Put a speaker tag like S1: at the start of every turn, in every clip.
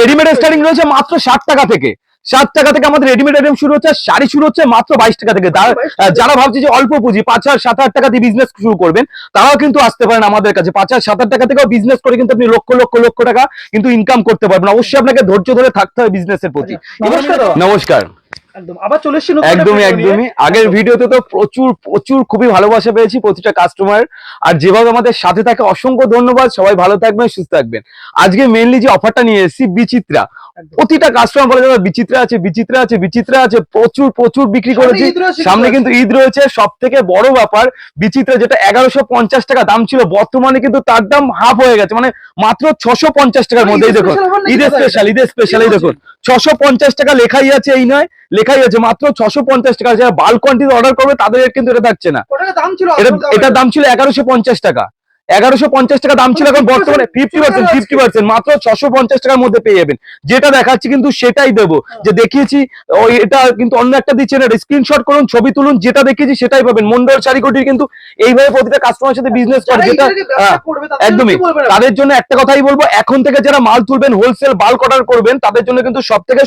S1: Readymade starting রয়েছে মাত্র ষাট টাকা থেকে। ষাট টাকা থেকে আমাদের রেডিমেড আইটেম শুরু হচ্ছে আর শাড়ি শুরু হচ্ছে মাত্র বাইশ টাকা থেকে। যারা-
S2: 22 টাকা।
S1: যারা ভাবছে যে অল্প পুঁজি পাঁচ হাজার সাত হাজার টাকা দিয়ে বিজনেস শুরু করবেন তারাও কিন্তু আসতে পারেন আমাদের কাছে। পাঁচ হাজার সাত হাজার টাকা থেকেও বিজনেস করে কিন্তু আপনি লক্ষ লক্ষ লক্ষ টাকা কিন্তু ইনকাম করতে পারবেন। অবশ্যই আপনাকে ধৈর্য ধরে থাকতে হবে বিজনেসের প্রতি।
S2: নমস্কার
S1: নমস্কার।
S2: একদম। আবার চলে এসেছি
S1: একদমই। একদমই। আগের ভিডিওতে তো প্রচুর প্রচুর খুবই ভালোবাসা পেয়েছি প্রতিটা কাস্টমার আর যেভাবে আমাদের সাথে থাকে অসংখ্য ধন্যবাদ। সবাই ভালো থাকবেন সুস্থ থাকবেন। আজকে মেইনলি যে অফারটা নিয়ে এসেছি বিচিত্রা। প্রতিটা কাস্টমার বলে দাদা বিচিত্রা আছে বিচিত্রা আছে বিচিত্রা আছে। প্রচুর প্রচুর বিক্রি করেছি। সামনে
S2: কিন্তু
S1: ঈদ রয়েছে। সব থেকে বড় ব্যাপার বিচিত্রা যেটা এগারোশো পঞ্চাশ টাকা দাম ছিল বর্তমানে কিন্তু তার দাম হাফ হয়ে গেছে। মানে মাত্র ছশো পঞ্চাশ টাকার মধ্যেই দেখুন। ঈদের স্পেশাল ঈদের স্পেশাল দেখুন। ছশো পঞ্চাশ টাকা লেখাই আছে এই নয়। লেখাই আছে মাত্র ছশো পঞ্চাশ টাকা। যারা বাল্ক কোয়ান্টিটি অর্ডার করবে তাদের কিন্তু এটা থাকছে না। এটা
S2: দাম
S1: ছিল এগারোশো পঞ্চাশ টাকা। এগারোশো পঞ্চাশ টাকা দাম ছিল এখন
S2: 50%
S1: বর্তমানে ফিফটি পার্সেন্ট। ফিফটি পার্সেন্ট মাত্র ছশো পঞ্চাশ টাকার মধ্যে পেয়ে যাবেন। যেটা দেখাচ্ছি কিন্তু সেটাই দেবো। যে দেখিয়েছি এটা কিন্তু অন্য একটা দিচ্ছে না স্ক্রিনশট করুন ছবি তুলুন যেটা দেখিয়েছি সেটাই পাবেন। মন্ডল কিন্তু এইভাবে প্রতিটা কাস্টমারের সাথে বিজনেস করে যেটা হ্যাঁ,
S2: করবে তাদের জন্য
S1: একদমই? তাদের জন্য একটা কথাই বলব এখন থেকে যারা মাল তুলবেন হোলসেল বাল্ক অর্ডার করবেন তাদের জন্য কিন্তু সব থেকে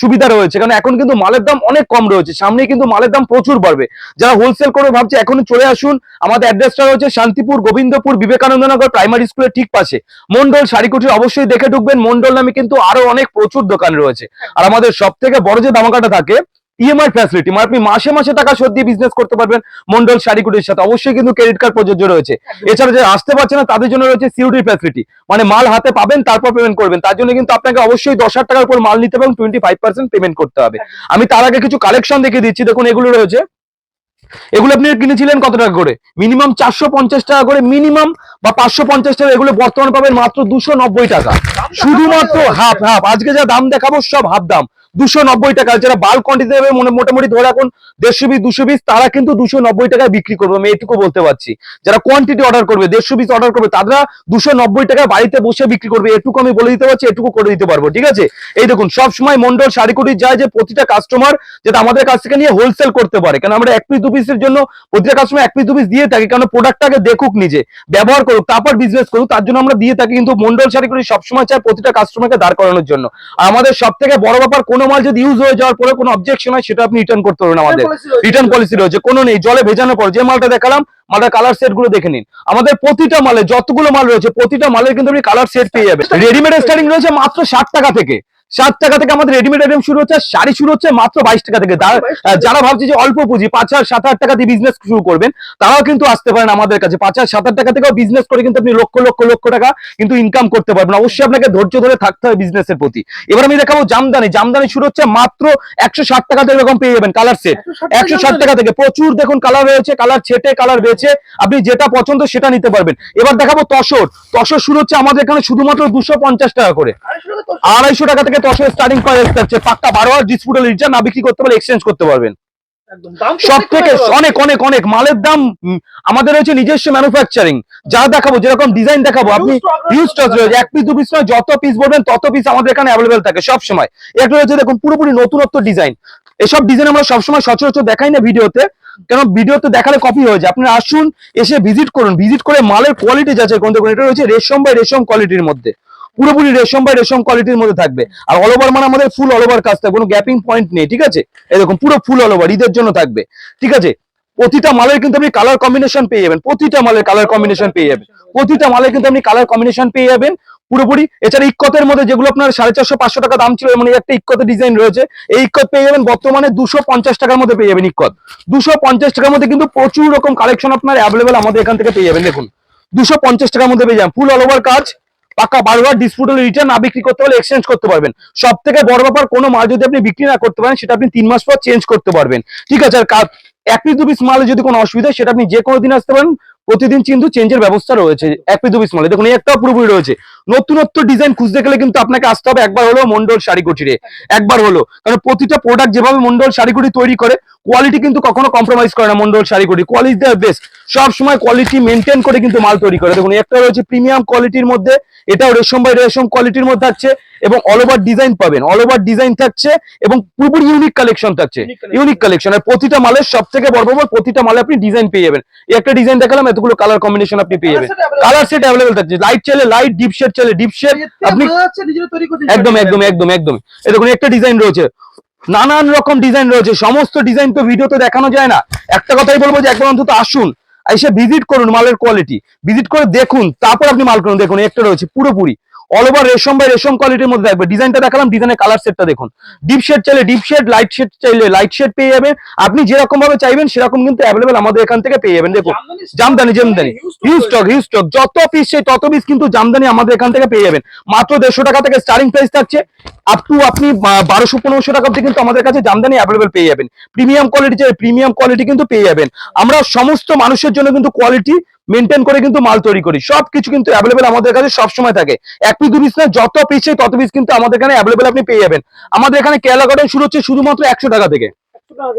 S1: সুবিধা রয়েছে। কারণ এখন কিন্তু মালের দাম অনেক কম রয়েছে সামনে কিন্তু মালের দাম প্রচুর বাড়বে। যারা হোলসেল করে ভাবছে এখনই চলে আসুন। আমাদের অ্যাড্রেসটা রয়েছে শান্তিপুর গোবিন্দপুর বিবেকানন্দ নগর প্রাইমারি স্কুলের ঠিক পাশে। মন্ডল শাড়িকুটি অবশ্যই দেখে ঢুকবেন। মন্ডল নামে কিন্তু আরও অনেক প্রচুর দোকান রয়েছে। আর আমাদের সব থেকে বড় যে দামাকাটা থাকে ইএমআই ফ্যাসিলিটি মানে আপনি মাসে মাসে টাকা শোধ দিয়ে বিজনেস করতে পারবেন মন্ডল শাড়িকুটির সাথে। অবশ্যই কিন্তু ক্রেডিট কার্ড প্রযোজ্য রয়েছে। এছাড়া যে আসতে পারছে না তাদের জন্য রয়েছে সিউডি ফ্যাসিলিটি মানে মাল হাতে পাবেন তারপর পেমেন্ট করবেন। তার জন্য কিন্তু আপনাকে অবশ্যই দশ হাজার টাকার উপর মাল নিতে হবে এবং টোয়েন্টি ফাইভ পার্সেন্ট পেমেন্ট করতে হবে। আমি তার আগে কিছু কালেকশন দেখে দিচ্ছি। দেখুন এগুলো রয়েছে। এগুলো আপনি কিনেছিলেন কত টাকা করে? মিনিমাম চারশো পঞ্চাশ টাকা করে মিনিমাম বা পাঁচশো পঞ্চাশ টাকা এগুলো বর্তমান পাবেন মাত্র দুশো নব্বই টাকা। শুধুমাত্র হাফ হাফ। আজকে যা দাম দেখাবো সব হাফ দাম। দুশো টাকা। যারা কোয়ান্টিটি মোটামুটি ধরে দেড়শো দুশো তারা কিন্তু দুশো নব্বই টাকায় বিক্রি করবে। আমি এটুকু বলতে পারছি। যারা কোয়ান্টিটি অর্ডার করবে, দেড়শো অর্ডার করবে, তারা দুশো নব্বই টাকায় বাড়িতে বসে বিক্রি করবে। এটুকু আমি বলে দিতে পারছি, এটুকু করে দিতে পারব, ঠিক আছে? এই দেখুন সব সময় মন্ডল যায় যে প্রতিটা কাস্টমার যাতে আমাদের কাছ থেকে নিয়ে হোলসেল করতে পারে। কারণ আমরা এক পিস দু পিসের জন্য প্রতিটা কাস্টমার এক পিস দু পিস দিয়ে থাকি কারণ প্রোডাক্টটাকে দেখুক নিজে, ব্যবহার করুক, তারপর বিজনেস করুক, তার জন্য আমরা দিয়ে থাকি। কিন্তু মন্ডল শাড়িকুটি সবসময় চায় প্রতিটা কাস্টমারকে দাঁড় করানোর জন্য। আমাদের সব থেকে বড় ব্যাপার, কোনো মাল যদি ইউজ হয়ে যাওয়ার পরে কোনো অবজেকশন হয় সেটা আপনি রিটার্ন করতে পারবেন আমাদের। রিটার্ন পলিসি রয়েছে। কোনো নেই জলে ভেজানোর পর যে মালটা দেখালাম মালটা কালার সেটগুলো দেখে নিন। আমাদের প্রতিটা মালে যতগুলো মাল রয়েছে প্রতিটা মালের কিন্তু আপনি কালার সেট পেয়ে যাবেন। রেডিমেড স্টার্টিং রয়েছে মাত্র ষাট টাকা থেকে। ষাট টাকা থেকে আমাদের রেডিমেড আইটেম শুরু হচ্ছে শাড়ি শুরু হচ্ছে মাত্র বাইশ টাকা থেকে। যারা-
S2: 22 টাকা।
S1: যারা ভাবছে যে অল্প পুঁজি পাঁচ হাজার সাত হাজার টাকা দিয়ে বিজনেস শুরু করবেন তারাও কিন্তু আসতে পারেন আমাদের কাছে। পাঁচ হাজার সাত হাজার টাকা থেকেও বিজনেস করে কিন্তু আপনি লক্ষ লক্ষ লক্ষ টাকা কিন্তু ইনকাম করতে পারবেন। অবশ্যই আপনাকে ধৈর্য ধরে থাকতে হবে বিজনেসের প্রতি। এবার আমি দেখাবো জামদানি। জামদানি শুরু হচ্ছে মাত্র একশো ষাট টাকা থেকে এরকম পেয়ে যাবেন কালার সেট একশো ষাট টাকা থেকে। প্রচুর দেখুন কালার রয়েছে কালার ছেটে কালার বেছে আপনি যেটা পছন্দ সেটা নিতে পারবেন। এবার দেখাবো তসর। তসর শুরু হচ্ছে আমাদের এখানে শুধুমাত্র দুশো পঞ্চাশ টাকা করে।
S2: আড়াইশো টাকা
S1: টাকা থেকে স্টার্টিং প্রাইস থাকছে পাক্কা বারো হাজার ডিসপুটাল রিটার্ন না বিক্রি করতে পারলে এক্সচেঞ্জ করতে পারবেন। সব থেকে অনেক অনেক অনেক মালের দাম আমাদের হচ্ছে নিজস্ব ম্যানুফ্যাকচারিং যা দেখাবো যেরকম ডিজাইন দেখাবো আপনি স্টক রয়েছে এক পিস দু পিস নয় যত পিস বলবেন তত পিস আমাদের এখানে অ্যাভেলেবেল থাকে সব সময় একটা রয়েছে দেখুন পুরোপুরি নতুনত্ব ডিজাইন এসব ডিজাইন আমরা সবসময় সচরাচর দেখাই না ভিডিওতে কেন ভিডিওতে দেখালে কপি হয়ে যায়। আপনি আসুন এসে ভিজিট করুন। ভিজিট করে মালের কোয়ালিটি যাচাই করুন। দেখুন এটা রয়েছে রেশম বাই রেশম কোয়ালিটির মধ্যে। পুরোপুরি রেশম বাই রেশম কোয়ালিটির মধ্যে থাকবে। আর অল ওভার মানে আমাদের ফুল অল ওভার কাজ থাকবে, কোনো গ্যাপিং পয়েন্ট নেই, ঠিক আছে? দেখুন, পুরো ফুল অল ওভার ঈদের জন্য থাকবে, ঠিক আছে? প্রতিটা মালের কিন্তু আপনি কালার কম্বিনেশন পেয়ে যাবেন, প্রতিটা মালের কালার কম্বিনেশন পেয়ে যাবেন, প্রতিটা মালের কিন্তু আপনি কালার কম্বিনেশন পেয়ে যাবেন, পুরোপুরি। এছাড়া ইক্কতের মধ্যে যেগুলো আপনার সাড়ে চারশো, পাঁচশো টাকা দাম ছিল মানে একটা ইক্কতের ডিজাইন রয়েছে, এই ইক্কত পেয়ে যাবেন, বর্তমানে দুশো পঞ্চাশ টাকার মধ্যে পেয়ে যাবেন ইক্কত। দুশো পঞ্চাশ টাকার মধ্যে কিন্তু প্রচুর রকম কালেকশন আপনার অ্যাভেলেবেল আমাদের এখান থেকে পেয়ে যাবেন, দেখুন। দুশো পঞ্চাশ টাকার মধ্যে পেয়ে যাবেন ফুল অল ওভার কাজ পাকা বারবার ডিসপুটল রিটার্ন না বিক্রি করতে পারলে এক্সচেঞ্জ করতে পারবেন। সব থেকে বড় ব্যাপার, কোনো মাল যদি আপনি বিক্রি না করতে পারেন, সেটা আপনি তিন মাস পর চেঞ্জ করতে পারবেন। ঠিক আছে, আর এক পিস, দু পিস মালে যদি কোনো অসুবিধা সেটা আপনি যে কোনো দিন আসতে পারেন। প্রতিদিন কিন্তু চেঞ্জের ব্যবস্থা রয়েছে, এক পিস, দু পিস মালে। দেখুন, এই একটা পুরোপুরি রয়েছে। নতুনত্ব ডিজাইন খুঁজতে গেলে কিন্তু আপনাকে আসতে হবে একবার হলো মন্ডল শাড়িকুটিরে একবার হলো কারণ প্রতিটা প্রোডাক্ট যেভাবে মন্ডল শাড়িকুটি তৈরি করে কোয়ালিটি কিন্তু কখনো কম্প্রোমাইজ করে না মন্ডল শাড়িকুটি কোয়ালিটি দেয় বেস্ট সব সময় কোয়ালিটি মেনটেন করে কিন্তু মাল তৈরি করে। দেখুন একটা রয়েছে প্রিমিয়াম কোয়ালিটির মধ্যে এটাও রেশম বাই রেশম কোয়ালিটির মধ্যে থাকছে এবং অল ওভার ডিজাইন পাবেন। অল ওভার ডিজাইন থাকছে এবং পুরোপুরি ইউনিক কালেকশন থাকছে। ইউনিক কালেকশন আর প্রতিটা মালের সব থেকে বড় বড় প্রতিটা মালে আপনি ডিজাইন পেয়ে যাবেন। একটা ডিজাইন দেখালাম এতগুলো কালার কম্বিনেশন আপনি পেয়ে যাবেন। কালার সেট অ্যাভেলেবেল থাকছে। লাইট চাইলে লাইট ডিপ শেড চাইলে ডিপ শেপ আপনি একদম একদম একদম একদম। এরকম একটা ডিজাইন রয়েছে। নানান রকম ডিজাইন রয়েছে। সমস্ত ডিজাইন তো ভিডিওতে দেখানো যায় না। একটা কথাই বলব যে একবার অন্তত আসুন এসে ভিজিট করুন মালের কোয়ালিটি ভিজিট করে দেখুন তারপর আপনি মাল করুন দেখুন একটা রয়েছে পুরোপুরি। অল ওভার রেশম বাই রেশম কোয়ালিটির মধ্যে থাকবে। ডিজাইনটা দেখালাম ডিজাইনের কালার সেটটা দেখুন। ডিপ শেড চাইলে ডিপ শেড লাইট শেড চাইলে লাইট শেড পেয়ে যাবেন। আপনি যেরকম ভাবে চাইবেন সেরকম কিন্তু অ্যাভেলেবেল আমাদের এখান থেকে পেয়ে যাবেন। দেখুন Jamdani Jamdani huge stock huge stock যত পিস সেই তত পিস কিন্তু জামদানি আমাদের এখান থেকে পেয়ে যাবেন। মাত্র দেড়শো টাকা থেকে স্টার্টিং প্রাইস থাকছে। আপ টু আপনি বারোশো পনেরোশো টাকা অব্দি কিন্তু আমাদের কাছে জামদানি অ্যাভেলেবেল পেয়ে যাবেন। প্রিমিয়াম কোয়ালিটি চাই প্রিমিয়াম কোয়ালিটি কিন্তু পেয়ে যাবেন। আমরা সমস্ত মানুষের জন্য কিন্তু কোয়ালিটি মেনটেন করে কিন্তু মাল তৈরি করি। সবকিছু কিন্তু অ্যাভেলেবেল আমাদের কাছে সবসময় থাকে। এক পিস দু পিস না, যত পিস তত পিস কিন্তু আমাদের এখানে অ্যাভেলেবেল আপনি পেয়ে যাবেন। আমাদের এখানে কেরালা কটন শুরু হচ্ছে শুধুমাত্র একশো টাকা থেকে।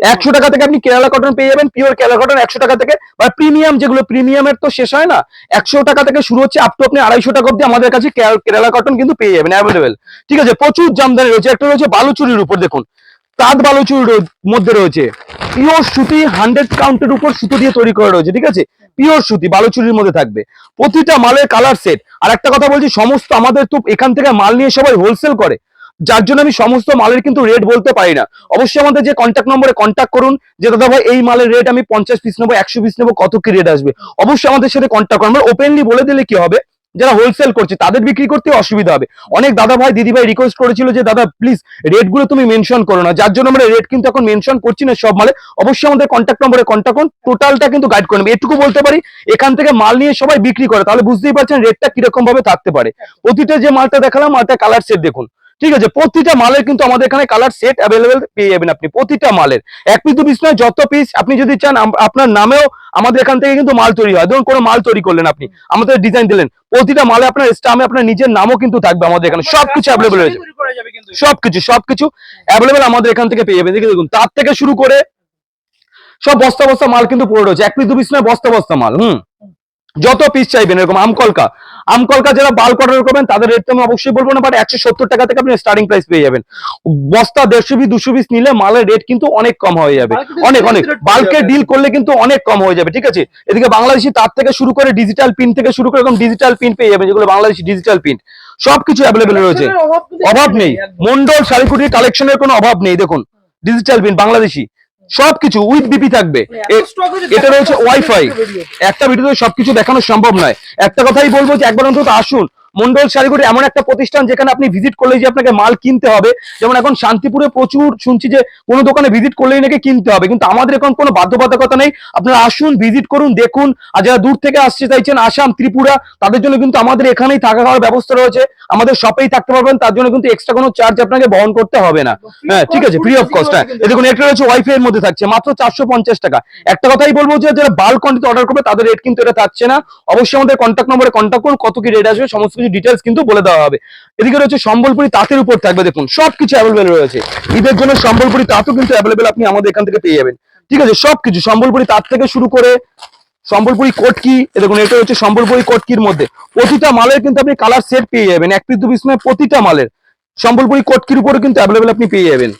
S1: একশো টাকা থেকে আপনি কেরালা কটন পেয়ে যাবেন পিওর কেরালা কটন একশো টাকা থেকে। বা প্রিমিয়াম যেগুলো প্রিমিয়ামের তো শেষ হয় না, একশো টাকা থেকে শুরু হচ্ছে আপ টু আপনি আড়াইশো টাকা অব্দি আমাদের কাছে কেরা- কেরালা কটন কিন্তু পেয়ে যাবেন অ্যাভেলেবেল ঠিক আছে, প্রচুর জামদানি রয়েছে। একটা রয়েছে বালুচুরির উপর, দেখুন। তাঁত বালুচুরির মধ্যে রয়েছে। পিওর সুতি হান্ড্রেড কাউন্টের উপর সুতো দিয়ে তৈরি করা রয়েছে, ঠিক আছে? পিওর সুতি বালুচুরির মধ্যে থাকবে। প্রতিটা মালের কালার সেট আর একটা কথা বলছি, সমস্ত আমাদের তো এখান থেকে মাল নিয়ে সবাই হোলসেল করে। যার জন্য আমি সমস্ত মালের কিন্তু রেট বলতে পারি না। অবশ্যই আমাদের যে কন্ট্যাক্ট নম্বরে কন্ট্যাক্ট করুন, যে দাদা ভাই, এই মালের রেট আমি পঞ্চাশ পিস নেব, একশো পিস নেব, কত কি রেট আসবে? অবশ্যই আমাদের সাথে কন্ট্যাক্ট করুন। আমরা ওপেনলি বলে দিলে কি হবে? যারা হোলসেল করছে, তাদের বিক্রি করতে অসুবিধা হবে। অনেক দাদা ভাই দিদি ভাই রিকোয়েস্ট করেছিল যে, দাদা প্লিজ রেটগুলো তুমি মেনশন করো না। যার জন্য আমরা রেট কিন্তু এখন মেনশন করছি না সব মালে। অবশ্যই আমাদের কন্ট্যাক্ট নম্বরে কন্ট্যাক্ট করুন। টোটালটা কিন্তু গাইড করে নেবে। এটুকু বলতে পারি, এখান থেকে মাল নিয়ে সবাই বিক্রি করে। তাহলে বুঝতেই পারছেন রেটটা কীরকম ভাবে থাকতে পারে। প্রতিটা যে মালটা দেখালাম মালটা কালার সেট দেখুন। ঠিক আছে প্রতিটা মালের কিন্তু আমাদের এখানে কালার সেট অ্যাভেলেবেল পেয়ে যাবেন আপনি প্রতিটা মালের। এক পিস দু পিস নয় যত পিস আপনি যদি চান আপনার নামেও আমাদের এখান থেকে কিন্তু মাল তৈরি হয়। ধরুন কোনো মাল তৈরি করলেন আপনি আমাদের ডিজাইন দিলেন প্রতিটা মালে আপনার স্টামে আপনার নিজের নামও কিন্তু থাকবে আমাদের এখানে সবকিছু অ্যাভেলেবেল রয়েছে। সবকিছু সবকিছু অ্যাভেলেবেল আমাদের এখান থেকে পেয়ে যাবেন। দেখে দেখুন তার থেকে শুরু করে সব বস্তা বস্তা মাল কিন্তু পড়ে রয়েছে। এক পিস দু পিস নয় বস্তা বস্তা মাল হুম। যত পিস চাইবেন এরকম আমকলকা আমকলকা যারা বাল্ক অর্ডার করবেন তাদের রেট আমি অবশ্যই বলব না বাট একশো সত্তর টাকা থেকে আপনি স্টার্টিং প্রাইস পেয়ে যাবেন। বস্তা দেড়শো পিস দুশো পিস নিলে মালের রেট কিন্তু অনেক কম হয়ে যাবে। অনেক অনেক। বাল্কে ডিল করলে কিন্তু অনেক কম হয়ে যাবে ঠিক আছে? এদিকে বাংলাদেশি তার থেকে শুরু করে ডিজিটাল পিন থেকে শুরু করে এরকম ডিজিটাল পিন পেয়ে যাবেন যেগুলো বাংলাদেশি ডিজিটাল পিন সবকিছু অ্যাভেলেবেল রয়েছে। অভাব নেই। মন্ডল শাড়িকুটির কালেকশনের কোনো অভাব নেই দেখুন। Digital pin Bangladeshi. সবকিছু উইথ বিপি থাকবে। এটা রয়েছে ওয়াইফাই একটা ভিডিওতে সবকিছু দেখানো সম্ভব নয়। একটা কথাই বলব যে একবার অন্তত আসুন। মন্ডল শাড়িগুড়ি এমন একটা প্রতিষ্ঠান যেখানে আপনি ভিজিট করলেই যে আপনাকে মাল কিনতে হবে। যেমন এখন শান্তিপুরে প্রচুর শুনছি যে কোনো দোকানে ভিজিট করলেই নাকি কিনতে হবে। কিন্তু আমাদের এখন কোনো বাধ্যবাধকতা নেই। আপনারা আসুন ভিজিট করুন, দেখুন। আর যারা দূর থেকে আসতে চাইছেন, আসাম, ত্রিপুরা, তাদের জন্য কিন্তু আমাদের এখানেই থাকা খাওয়ার ব্যবস্থা রয়েছে। আমাদের শপেই থাকতে পারবেন, তার জন্য কিন্তু এক্সট্রা কোনো চার্জ আপনাকে বহন করতে হবে না। হ্যাঁ ঠিক আছে ফ্রি অফ কস্ট হ্যাঁ। দেখুন, একটা রয়েছে ওয়াইফাই এর মধ্যে থাকছে, মাত্র চারশো পঞ্চাশ টাকা। একটা কথাই বলব যে, যারা বাল্ক কোয়ান্টিটি অর্ডার করবে, তাদের রেট কিন্তু এটা থাকছে না। অবশ্যই আমাদের কন্ট্যাক্ট নম্বরে কন্ট্যাক্ট করুন, কত কি রেট আসবে, সমস্ত কিছু ডিটেলস কিন্তু বলে দেওয়া হবে। এদিকে রয়েছে সম্বলপুরি তাঁতের উপর থাকবে দেখুন, সবকিছু অ্যাভেলেবেল রয়েছে। ঈদের জন্য সম্বলপুরি তাঁতও কিন্তু অ্যাভেলেবেল আপনি আমাদের এখান থেকে পেয়ে যাবেন। ঠিক আছে, সবকিছু, সম্বলপুরি তাঁত থেকে শুরু করে সম্বলপুরি কোটকি দেখুন, এটা হচ্ছে সম্বলপুরি কোটকির মধ্যে। প্রতিটা মালের কিন্তু আপনি কালার সেট পেয়ে যাবেন, এক পিস, দু পিস প্রতিটা মালের। সম্বলপুরি কোটকির উপরে কিন্তু অ্যাভেলেবেল আপনি পেয়ে যাবেন।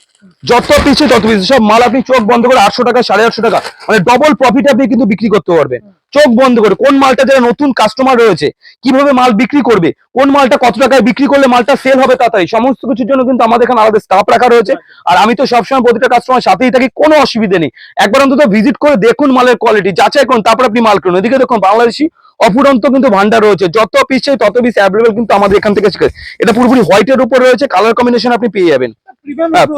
S1: যত পিসে তত পিস সব মাল আপনি চোখ বন্ধ করে আটশো টাকা, সাড়ে আটশো টাকা মানে ডবল প্রফিট আপনি কিন্তু বিক্রি করতে পারবেন। চোখ বন্ধ করে, কোন মালটা যারা নতুন কাস্টমার রয়েছে, কীভাবে মাল বিক্রি করবে, কোন মালটা কত টাকায় বিক্রি করলে মালটা সেল হবে তাড়াতাড়ি, সমস্ত কিছুর জন্য কিন্তু আমাদের এখানে আলাদা স্টাফ রাখা রয়েছে। আর আমি তো সবসময় প্রতিটা কাস্টমার সাথেই থাকি, কোনো অসুবিধা নেই। একবার অন্তত ভিজিট করে দেখুন মালের কোয়ালিটি যাচাই করুন, তারপর আপনি মাল করুন এদিকে দেখুন, বাংলাদেশি অফুরন্ত কিন্তু ভান্ডার রয়েছে। যত পিস চাই তত পিস অ্যাভেলেবেল কিন্তু আমাদের এখান থেকে এটা পুরোপুরি হোয়াইটের উপর রয়েছে কালার কম্বিনেশন আপনি পেয়ে যাবেন।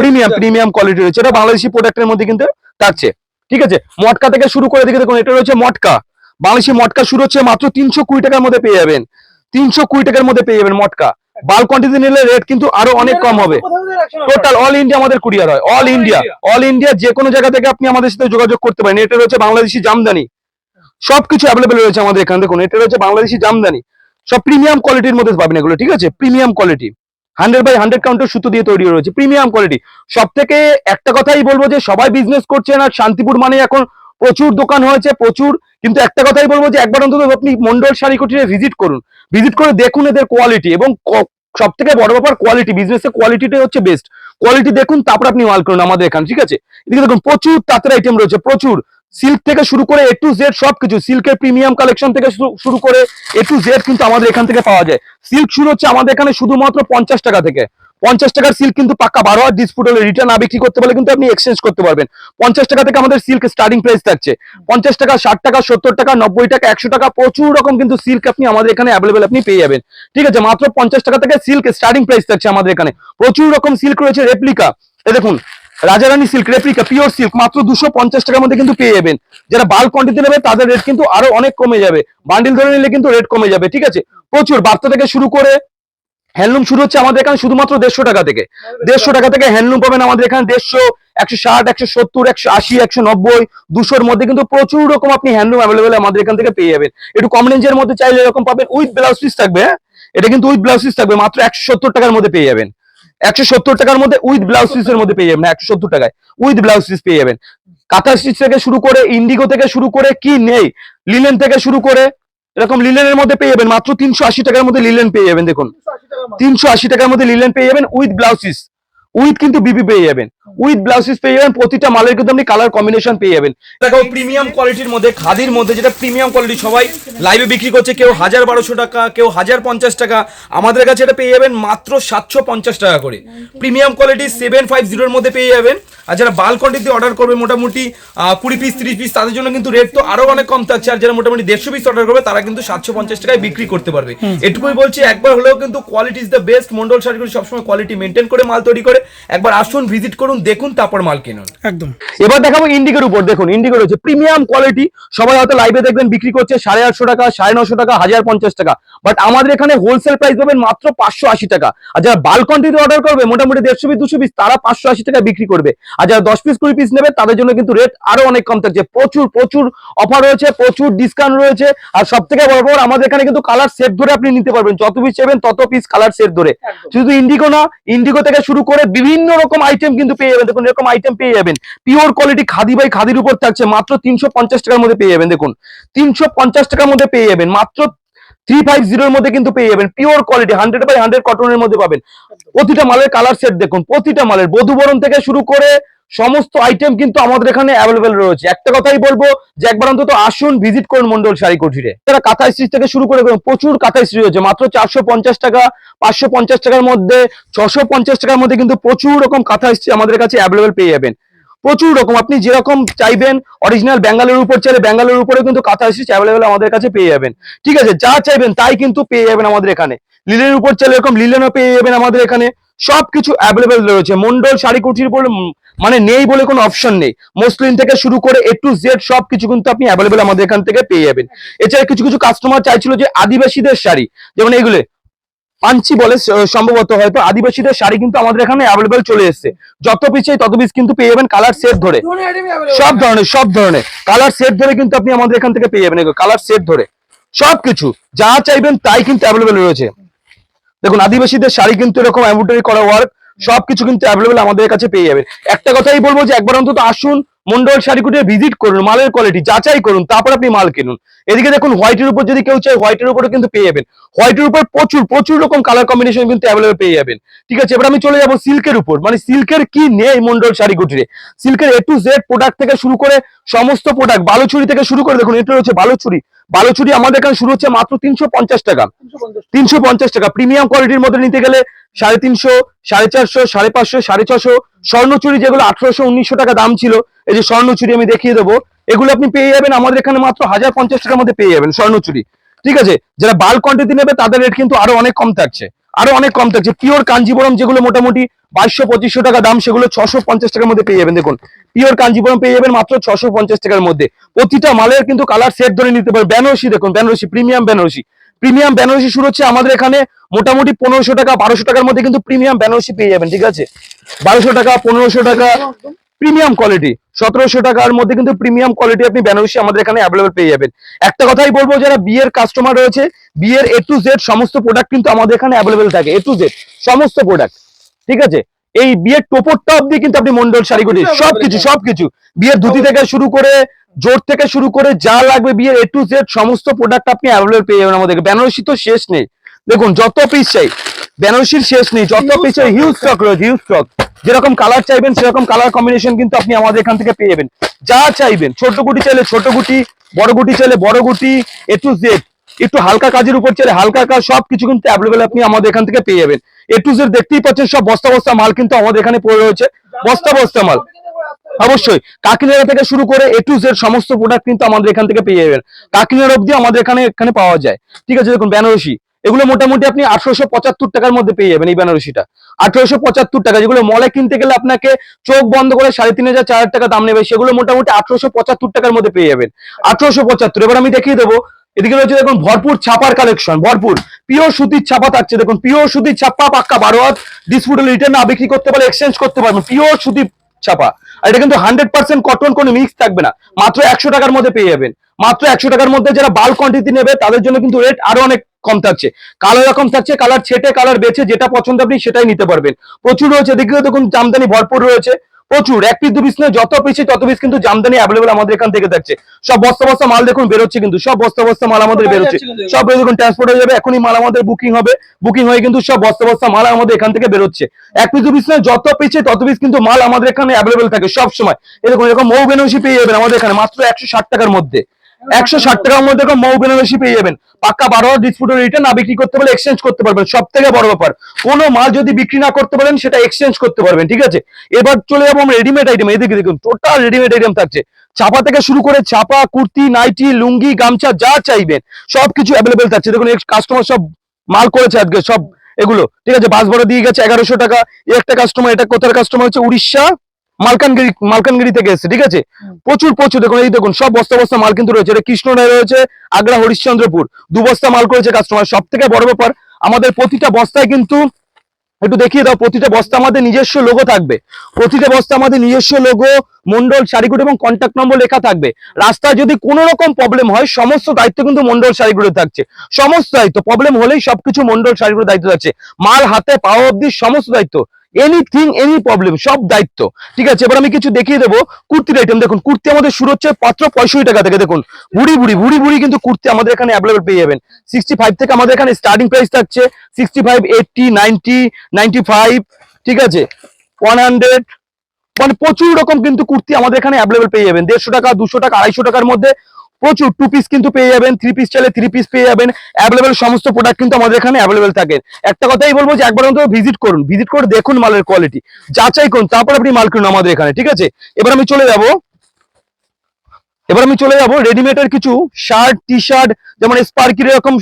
S1: প্রিমিয়াম প্রিমিয়াম কোয়ালিটি রয়েছে। এটা বাংলাদেশি প্রোডাক্টের মধ্যে কিন্তু থাকছে। ঠিক আছে? মটকা থেকে শুরু করে দিকে দেখুন এটা রয়েছে মটকা। বাংলাদেশি মটকা শুরু হচ্ছে মাত্র তিনশো কুড়ি টাকার মধ্যে পেয়ে যাবেন। তিনশো কুড়ি টাকার মধ্যে পেয়ে যাবেন মটকা। বাল্ক কোয়ান্টিটি নিলে রেট কিন্তু আরও অনেক কম হবে। টোটাল অল ইন্ডিয়া আমাদের কুরিয়ার হয়। অল ইন্ডিয়া অল ইন্ডিয়া যে কোনো জায়গা থেকে আপনি আমাদের সাথে যোগাযোগ করতে পারেন। এটা রয়েছে বাংলাদেশি জামদানি। সবকিছু অ্যাভেলেবেল রয়েছে আমাদের এখানে। দেখুন এটা রয়েছে বাংলাদেশি জামদানি। সব প্রিমিয়াম কোয়ালিটির মধ্যে পাবেন এগুলো। ঠিক আছে? Premium quality hundred by hundred counter সুতো দিয়ে তৈরি রয়েছে, প্রিমিয়াম কোয়ালিটি। সব থেকে একটা কথাই বলব যে, সবাই বিজনেস করছেন আর শান্তিপুর মানে এখন প্রচুর দোকান হয়েছে, প্রচুর। কিন্তু একটা কথাই বলব যে, একবার অন্তত আপনি মন্ডল শাড়ি কুটিরে ভিজিট করুন। ভিজিট করে দেখুন এদের কোয়ালিটি এবং সব থেকে বড় ব্যাপার কোয়ালিটি বিজনেসের কোয়ালিটিটাই হচ্ছে বেস্ট কোয়ালিটি দেখুন, তারপর আপনি মাল করুন আমাদের এখানে, ঠিক আছে? এদিকে দেখুন, প্রচুর তাঁতের আইটেম রয়েছে, প্রচুর। সিল্ক থেকে শুরু করে এ টু জেড সবকিছু সিল্কের প্রিমিয়াম কালেকশন থেকে শুরু- করে এ টু জেড কিন্তু আমাদের এখান থেকে পাওয়া যায়। সিল্ক শুরু হচ্ছে আমাদের এখানে শুধুমাত্র পঞ্চাশ টাকা থেকে। পঞ্চাশ টাকার সিল্ক কিন্তু পাক্কা বারো হাজার ডিসপুট হলে রিটার্ন না বিক্রি করতে পারলে কিন্তু আপনি এক্সচেঞ্জ করতে পারবেন। পঞ্চাশ টাকা থেকে আমাদের সিল্ক স্টার্টিং প্রাইস থাকছে। পঞ্চাশ টাকা, ষাট টাকা, সত্তর টাকা, নব্বই টাকা, একশো টাকা, প্রচুর রকম কিন্তু সিল্ক আপনি আমাদের এখানে অ্যাভেলেবেল আপনি পেয়ে যাবেন। ঠিক আছে, মাত্র পঞ্চাশ টাকা থেকে সিল্ক স্টার্টিং প্রাইস থাকছে আমাদের এখানে। প্রচুর রকম সিল্ক রয়েছে রেপ্লিকা দেখুন Rajarani silk replica pure silk মাত্র দুশো পঞ্চাশ টাকার মধ্যে কিন্তু পেয়ে যাবেন। যারা বাল্ক কোয়ান্টিটি নেবে, তাদের রেট কিন্তু আরও অনেক কমে যাবে। বান্ডিল ধরে নিলে কিন্তু রেট কমে যাবে, ঠিক আছে? প্রচুর, বার্তা থেকে শুরু করে হ্যান্ডলুম শুরু হচ্ছে আমাদের এখানে শুধুমাত্র দেড়শো টাকা থেকে। দেড়শো টাকা থেকে হ্যান্ডলুম পাবেন আমাদের এখানে দেড়শো, একশো ষাট, একশো সত্তর, একশো আশি, একশো নব্বই। দুশোর মধ্যে কিন্তু প্রচুর রকম আপনি হ্যান্ডলুম অ্যাভেলেবেল আমাদের এখান থেকে পেয়ে যাবেন। একটু কম রেঞ্জের মধ্যে চাইলে এরকম পাবেন। উইথ ব্লাউজ পিস থাকবে হ্যাঁ? এটা কিন্তু উইথ ব্লাউজ পিস থাকবে, মাত্র একশো সত্তর টাকার মধ্যে পেয়ে যাবেন। একশো সত্তর টাকার মধ্যে উইথ ব্লাউজ পিসের মধ্যে পেয়ে যাবেন একশো সত্তর টাকায় উইথ ব্লাউজ পিস পেয়ে যাবেন। কাঁথা স্টিচ থেকে শুরু করে ইন্ডিগো থেকে শুরু করে কি নেই? লিলেন থেকে শুরু করে এরকম লিলেনের মধ্যে পেয়ে যাবেন মাত্র তিনশো আশি টাকার মধ্যে লিলেন পেয়ে যাবেন দেখুন। তিনশো আশি টাকার মধ্যে। লিলেন পেয়ে যাবেন উইথ ব্লাউসিস উইথ কিন্তু বিপি পেয়ে যাবেন। উইথ ব্লাউসিস পেয়ে যাবেন প্রতিটা মালের কিন্তু আপনি কালার কম্বিনেশন পেয়ে যাবেন। দেখো প্রিমিয়াম কোয়ালিটির মধ্যে খাদির মধ্যে যেটা প্রিমিয়াম কোয়ালিটি সবাই লাইভে বিক্রি করছে কেউ হাজার বারোশো টাকা কেউ হাজার পঞ্চাশ টাকা আমাদের কাছে এটা পেয়ে যাবেন মাত্র সাতশো পঞ্চাশ টাকা করে। প্রিমিয়াম কোয়ালিটি সেভেন ফাইভ জিরোর মধ্যে পেয়ে যাবেন। আর যারা বাল্ক কোয়ান্টিটি অর্ডার করবে মোটামুটি কুড়ি পিস তিরিশ পিস তাদের জন্য কিন্তু রেট তো আরও অনেক কম থাকছে। আর যারা মোটামুটি দেড়শো পিস অর্ডার করবে তারা কিন্তু সাতশো পঞ্চাশ টাকায় বিক্রি করতে পারবে। এটুকুই বলছি একবার হলেও কিন্তু quality is the best Mondal শাড়িগুলো সবসময় কোয়ালিটি মেনটেন করে মাল তৈরি করে। একবার আসুন ভিজিট করুন। দেখুন তারপর মাল কিনুন।
S2: একদম।
S1: এবার দেখাবো ইন্ডিগোর উপর। দেখুন ইন্ডিগো রয়েছে। প্রিমিয়াম কোয়ালিটি সবাই হয়তো লাইভে দেখবেন বিক্রি করছে সাড়ে আটশো টাকা সাড়ে নশো টাকা হাজার পঞ্চাশ টাকা। বাট আমাদের এখানে হোলসেল প্রাইস পাবেন মাত্র পাঁচশো আশি টাকা। আর যারা বাল্ক কোয়ান্টিটি অর্ডার করবে মোটামুটি দেড়শো পিস দুশো পিস তারা পাঁচশো আশি টাকা বিক্রি করবে। আর যারা দশ পিস কুড়ি পিস নেবে তাদের জন্য কিন্তু রেট আরও অনেক কম থাকছে। প্রচুর প্রচুর অফার রয়েছে প্রচুর ডিসকাউন্ট রয়েছে। আর সব থেকে বড় বড় আমাদের এখানে কিন্তু কালার সেট ধরে আপনি নিতে পারবেন। যত পিস চাইবেন তত পিস কালার সেট ধরে। শুধু ইন্ডিগো না ইন্ডিগো থেকে শুরু করে বিভিন্ন রকম আইটেম কিন্তু পেয়ে যাবেন। দেখুন, এরকম আইটেম পেয়ে যাবেন। পিওর কোয়ালিটি খাদি বাই খাদির উপর থাকছে, মাত্র তিনশো পঞ্চাশ টাকার মধ্যে পেয়ে যাবেন। দেখুন, তিনশো পঞ্চাশ টাকার মধ্যে পেয়ে যাবেন। মাত্র থ্রি ফাইভ জিরোর মধ্যে কিন্তু পেয়ে যাবেন। Pure quality hundred by hundred কটনের মধ্যে পাবেন। প্রতিটা মালের কালার সেট দেখুন, প্রতিটা মালের। বধুবরণ থেকে শুরু করে সমস্ত আইটেম কিন্তু আমাদের এখানে অ্যাভেলেবেল রয়েছে। একটা কথাই বলব যে একবার অন্তত আসুন ভিজিট করুন মন্ডল শাড়ি কুঠিরে। যারা কাঁথা স্টিচ থেকে শুরু করে প্রচুর কাঁথা স্টিচ রয়েছে, মাত্র চারশো পঞ্চাশ টাকা, পাঁচশো পঞ্চাশ টাকার মধ্যে, ছশো পঞ্চাশ টাকার মধ্যে কিন্তু প্রচুর রকম কাঁথা স্টিচ আমাদের কাছে অ্যাভেলেবেল পেয়ে যাবেন। প্রচুর রকম, আপনি যেরকম চাইবেন অরিজিনাল ব্যাঙ্গালোর উপর চাইলে ব্যাঙ্গালোর উপরে কিন্তু কাঁথা স্টিচ অ্যাভেলেবেল আমাদের কাছে পেয়ে যাবেন। ঠিক আছে, যা চাইবেন তাই কিন্তু পেয়ে যাবেন আমাদের এখানে। লিলেনের উপর চাইলে এরকম লিলেনও পেয়ে যাবেন আমাদের এখানে। সবকিছু অ্যাভেলেবেল রয়েছে। মন্ডল শাড়ি কুঠির বলে মানে নেই বলে কোনো অপশন নেই। মসলিন থেকে শুরু করে এ টু জেড সবকিছু কিন্তু আপনি অ্যাভেলেবেল আমাদের এখান থেকে পেয়ে যাবেন। এছাড়া কিছু কিছু কাস্টমার চাইছিল যে আদিবাসীদের শাড়ি যেমন এগুলো পাঞ্চি বলে সম্ভবত হয়তো আদিবাসীদের শাড়ি কিন্তু আমাদের এখানে অ্যাভেলেবেল চলে এসেছে। যত পিস চাই তত পিস কিন্তু পেয়ে যাবেন কালার সেট ধরে। সব ধরনের সব ধরনের। কালার সেট ধরে কিন্তু আপনি আমাদের এখান থেকে পেয়ে যাবেন। কালার সেট ধরে। সবকিছু যা চাইবেন তাই কিন্তু অ্যাভেলেবেল রয়েছে। দেখুন, আদিবাসীদের শাড়ি কিন্তু এরকম এমব্রয়ডারি করা ওয়ার্ক সবকিছু কিন্তু অ্যাভেলেবেল আমাদের কাছে পেয়ে যাবেন। একটা কথাই বলব যে একবার অন্তত আসুন মন্ডল শাড়ি কুটিয়ে ভিজিট করুন, মালের কোয়ালিটি যাচাই করুন, তারপর আপনি মাল কিনুন। এদিকে দেখুন হোয়াইটের উপর যদি কেউ চায় হোয়াইটের উপরে কিন্তু পেয়ে যাবেন। হোয়াইটের উপর প্রচুর প্রচুর রকম কালার কম্বিনেশন কিন্তু অ্যাভেলেবেল পেয়ে যাবেন। ঠিক আছে, এবার আমি চলে যাব সিল্কের উপর। মানে সিল্কের কি নেই মন্ডল শাড়ি কুটিরে? সিল্কের এ টু জেড প্রোডাক্ট থেকে শুরু করে সমস্ত প্রোডাক্ট বালুচুরি থেকে শুরু করে, দেখুন, এটা রয়েছে বালুচুরি। বালুচুরি আমাদের এখানে শুরু হচ্ছে মাত্র তিনশো পঞ্চাশ টাকা। তিনশো পঞ্চাশ টাকা। প্রিমিয়াম কোয়ালিটির মধ্যে নিতে গেলে সাড়ে তিনশো, সাড়ে চারশো, সাড়ে পাঁচশো, সাড়ে ছশো, স্বর্ণচুরি যেগুলো আঠারোশো, উনিশশো টাকা দাম ছিল, এই যে স্বর্ণচুরি আমি দেখিয়ে দেবো, এগুলো আপনি পেয়ে যাবেন আমাদের এখানে মাত্র হাজার পঞ্চাশ টাকার মধ্যে পেয়ে যাবেন স্বর্ণচুরি। ঠিক আছে? যারা বাল কোয়ান্টিটি নেবে তাদের রেট কিন্তু আরও অনেক কম থাকছে। আরও অনেক কম থাকছে। পিওর কাঞ্জিবরম যেগুলো মোটামুটি বাইশশো, পঁচিশশো টাকা দাম, সেগুলো ছশো পঞ্চাশ টাকার মধ্যে পেয়ে যাবেন। দেখুন পিওর কাঞ্জিবরম পেয়ে যাবেন মাত্র ছশো পঞ্চাশ টাকার মধ্যে। প্রতিটা মালের কিন্তু কালার সেট ধরে নিতে পারবেন। বেনারসি দেখুন, বেনারসি প্রিমিয়াম বেনারসি। প্রিমিয়াম বেনারসি শুরু হচ্ছে আমাদের এখানে মোটামুটি পনেরোশো টাকা, বারোশো টাকার মধ্যে কিন্তু প্রিমিয়াম বেনারসি পেয়ে যাবেন, ঠিক আছে? বারোশো টাকা, পনেরোশো টাকা প্রিমিয়াম কোয়ালিটি সতেরোশো টাকার মধ্যে কিন্তু প্রিমিয়াম কোয়ালিটি আপনি বেনারসি আমাদের এখানে অ্যাভেলেবল পেয়ে যাবেন। একটা কথাই বলব যারা বিয়ের কাস্টমার রয়েছে বিয়ের এ টু জেড সমস্ত প্রোডাক্ট কিন্তু আমাদের এখানে অ্যাভেলেবেল থাকে। এ টু জেড সমস্ত প্রোডাক্ট ঠিক আছে? এই বিয়ের টোপরটা অব্দি কিন্তু আপনি মন্ডল শাড়িগুলি সবকিছু সবকিছু বিয়ের ধুতি থেকে শুরু করে জোর থেকে শুরু করে যা লাগবে বিয়ের এ টু জেড সমস্ত প্রোডাক্ট আপনি অ্যাভেলেবল পেয়ে যাবেন আমাদের বেনারসি তো শেষ নেই। দেখুন যত পিস চাই বেনারসির শেষ নেই। যত পিস চাই হিউজ। স্টক রয়েছে। হিউজ স্টক যেরকম কালার চাইবেন, সেরকম কালার কম্বিনেশন কিন্তু আপনি আমাদের এখান থেকে পেয়ে যাবেন। যা চাইবেন, ছোট গুটি চাইলে ছোট গুটি, বড় গুটি চাইলে বড় গুটি এ টু জেড একটু হালকা কাজের উপর চাইলে হালকা কাজ, সবকিছু কিন্তু অ্যাভেলেবেল আপনি আমাদের এখান থেকে পেয়ে যাবেন। এ টু জেড দেখতেই পাচ্ছেন সব বস্তা বস্তা মাল কিন্তু আমাদের এখানে পড়ে রয়েছে। বস্তা বস্তা মাল। অবশ্যই, কাকিনাড়া থেকে শুরু করে এ টু জেড সমস্ত প্রোডাক্ট কিন্তু আমাদের এখান থেকে পেয়ে যাবেন। কাকিনাড়া অব্দি আমাদের এখানে এখানে পাওয়া যায়। ঠিক আছে, দেখুন, বেনারসি। এগুলো মোটামুটি আপনি আঠারোশো পঁচাত্তর টাকার মধ্যে পেয়ে যাবেন এই বেনারসিটা। আঠারোশো পঁচাত্তর টাকা, যেগুলো মলে কিনতে গেলে আপনাকে চোখ বন্ধ করে সাড়ে তিন হাজার, চার টাকা দাম নেবে, সেগুলো মোটামুটি আঠারোশো পঁচাত্তর টাকার মধ্যে পেয়ে যাবেন। আঠারোশো পঁচাত্তর, এবার আমি দেখিয়ে দেবো, এদিকে রয়েছে দেখুন ভরপুর ছাপার কালেকশন ভরপুর। পিওর সুতির ছাপা থাকছে, দেখুন পিওর সুতির ছাপা, পাক্কা বারো হাত ডিসপুটে রিটার্ন না বিক্রি করতে পারলে এক্সচেঞ্জ করতে পারবেন। পিওর সুতির ছাপা আর এটা কিন্তু হান্ড্রেড পার্সেন্ট কটন কোনো মিক্স থাকবে না। মাত্র একশো টাকার মধ্যে পেয়ে যাবেন। মাত্র একশো টাকার মধ্যে যারা বাল কোয়ান্টিটি নেবে, তাদের জন্য কিন্তু রেট আরও অনেক কম থাকছে। কালার রকম থাকছে কালার ছেটে কালার বেছে, যেটা পছন্দ আপনি সেটাই নিতে পারবেন। প্রচুর রয়েছে। দেখলে দেখুন, জামদানি ভরপুর রয়েছে। প্রচুর এক পিস দু পিস নয় যত পিস তত পিস কিন্তু জামদানি অ্যাভেলেবল আমাদের এখান থেকে থাকছে। সব বস্তা বস্তা মাল দেখুন বেরোচ্ছে কিন্তু সব বস্তা বস্তা মাল আমাদের বেরোচ্ছে। সব দেখুন ট্রান্সপোর্ট হয়ে যাবে এখনই মাল আমাদের বুকিং হবে। বুকিং হয়ে কিন্তু সব বস্তা বস্তা মাল আমাদের এখান থেকে বেরোচ্ছে। এক পিস দু পিস নয় যত পিছে তত পিস কিন্তু মাল আমাদের এখানে অ্যাভেলেবেল থাকে সব সময় এরকম এরকম মৌ বেনারসি পেয়ে যাবেন আমাদের এখানে মাত্র একশো ষাট টাকার মধ্যে। একশো ষাট টাকার মধ্যে মৌ বেনারসি পেয়ে যাবেন। পাক্কা বারো ডিসপুটের রিটার্ন না বিক্রি করতে পারলে এক্সচেঞ্জ করতে পারবেন। সব থেকে বড় ব্যাপার, কোনো মাল যদি বিক্রি না করতে পারেন, সেটা এক্সচেঞ্জ করতে পারবেন, ঠিক আছে? এবার চলে যাব আমরা রেডিমেড আইটেম এদিকে দেখুন টোটাল রেডিমেড আইটেম থাকছে। চাপা থেকে শুরু করে চাপা, কুর্তি, নাইটি, লুঙ্গি, গামছা, যা চাইবেন, সবকিছু অ্যাভেলেবেল থাকছে। দেখুন কাস্টমার সব মাল করেছে আজকে, সব এগুলো, ঠিক আছে? বাস ভাড়া দিয়ে গেছে এগারোশো টাকা। একটা কাস্টমার এটা কোথার কাস্টমার হচ্ছে উড়িষ্যা। মালকানগিরি মালকানগিরি থেকে এসেছে ঠিক আছে? প্রচুর প্রচুর দেখুন এই দেখুন সব বস্তা বস্তা মাল কিন্তু রয়েছে। এটা কৃষ্ণনগর রয়েছে আগ্রা হরিশ্চন্দ্রপুর। দু বস্তা মাল করেছে কাস্টমার সব থেকে বড় ব্যাপার আমাদের প্রতিটা বস্তায় কিন্তু একটু দেখিয়ে দাও প্রতিটা বস্তা আমাদের নিজস্ব লোগো থাকবে। প্রতিটা বস্তা আমাদের নিজস্ব লোগো মন্ডল শাড়িগুলো এবং কন্ট্যাক্ট নম্বর লেখা থাকবে। রাস্তায় যদি কোনো রকম প্রবলেম হয় সমস্ত দায়িত্ব কিন্তু মন্ডল শাড়িগুলো থাকছে। সমস্ত দায়িত্ব প্রবলেম হলেই সবকিছু মন্ডল শাড়িগুলো দায়িত্ব থাকছে। মাল হাতে পাওয়া অব্দি সমস্ত দায়িত্ব। এনিথিং এনি প্রবলেম সব দায়িত্ব। ঠিক আছে, এবার আমি কিছু দেখিয়ে দেবো। কুর্তির আইটেম দেখুন, কুর্তি আমাদের শুরু হচ্ছে মাত্র পঁয়ষট্টি টাকা থেকে। দেখুন বুড়ি বুড়ি বুড়ি বুড়ি কিন্তু কুর্তি আমাদের এখানে অ্যাভেলেবল পেয়ে যাবেন। সিক্সটি ফাইভ থেকে আমাদের এখানে স্টার্টিং প্রাইস থাকছে sixty five eighty ninety ninety five ঠিক আছে? ওয়ান হান্ড্রেড মানে প্রচুর রকম কিন্তু কুর্তি আমাদের এখানে অ্যাভেলেবল পেয়ে যাবেন। দেড়শো টাকা, দুশো টাকা, আড়াইশো টাকার মধ্যে প্রচুর টু পিস কিন্তু পেয়ে যাবেন থ্রি পিস চাইলে থ্রি পিস পেয়ে যাবেন অ্যাভেলেবেল সমস্ত প্রোডাক্ট কিন্তু আমাদের এখানে অ্যাভেলেবেল থাকে। একটা কথাই বলব যে একবার অন্তত ভিজিট করুন ভিজিট করে দেখুন মালের কোয়ালিটি যাচাই করুন, তারপর আপনি মাল কিনুন আমাদের এখানে, ঠিক আছে? এবার আমি চলে যাব এবার আমি চলে যাব রেডিমেডের কিছু শার্ট টি শার্ট যেমন স্পার্কির এরকম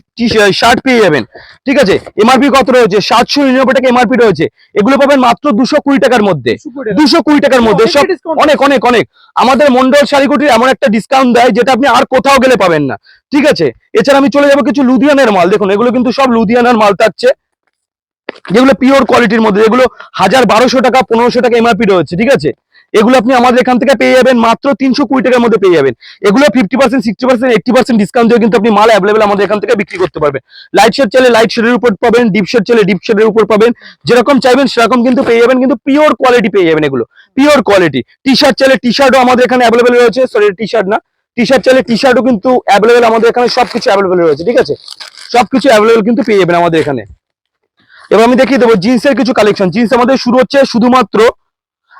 S1: শার্ট পেয়ে যাবেন। ঠিক আছে? এমআরপি কত রয়েছে? সাতশো নিরানব্বই টাকা এমআরপি রয়েছে। এগুলো পাবেন মাত্র দুশো কুড়ি টাকার মধ্যে। দুশো কুড়ি টাকার মধ্যে। সব অনেক অনেক অনেক। আমাদের মন্ডল শাড়িকুটির এমন একটা ডিসকাউন্ট দেয় যেটা আপনি আর কোথাও গেলে পাবেন না। ঠিক আছে? এছাড়া আমি চলে যাব কিছু লুধিয়ানের মাল। দেখুন এগুলো কিন্তু সব লুধিয়ানার মাল থাকছে। যেগুলো পিওর কোয়ালিটির মধ্যে যেগুলো হাজার বারোশো টাকা পনেরোশো টাকা এমআরপি রয়েছে। ঠিক আছে? এগুলো আপনি আমাদের এখান থেকে পেয়ে যাবেন মাত্র তিনশো কুড়ি টাকার মধ্যে পেয়ে যাবেন। এগুলো fifty percent sixty percent eighty percent discount দিয়ে কিন্তু আপনি মাল অ্যাভেলেবল আমাদের এখান থেকে বিক্রি করতে পারবেন। লাইট শেড চাইলে লাইট শেডের উপর পাবেন ডিপ শেড চাইলে ডিপ শেডের উপর পাবেন। যেরকম চাইবেন সেরকম কিন্তু পেয়ে যাবেন, কিন্তু পিওর কোয়ালিটি পেয়ে যাবেন এগুলো। পিওর কোয়ালিটি টি শার্ট চাইলে টি শার্টও আমাদের এখানে অ্যাভেলেবল রয়েছে। সরি টি শার্ট না। টি শার্ট চাইলে টি শার্টও কিন্তু অ্যাভেলেবল আমাদের এখানে সবকিছু অ্যাভেলেবল রয়েছে, ঠিক আছে? সবকিছু অ্যাভেলেবল কিন্তু পেয়ে যাবেন আমাদের এখানে। এবার আমি দেখিয়ে দেবো জিন্সের কিছু কালেকশন জিন্স আমাদের শুরু হচ্ছে শুধুমাত্র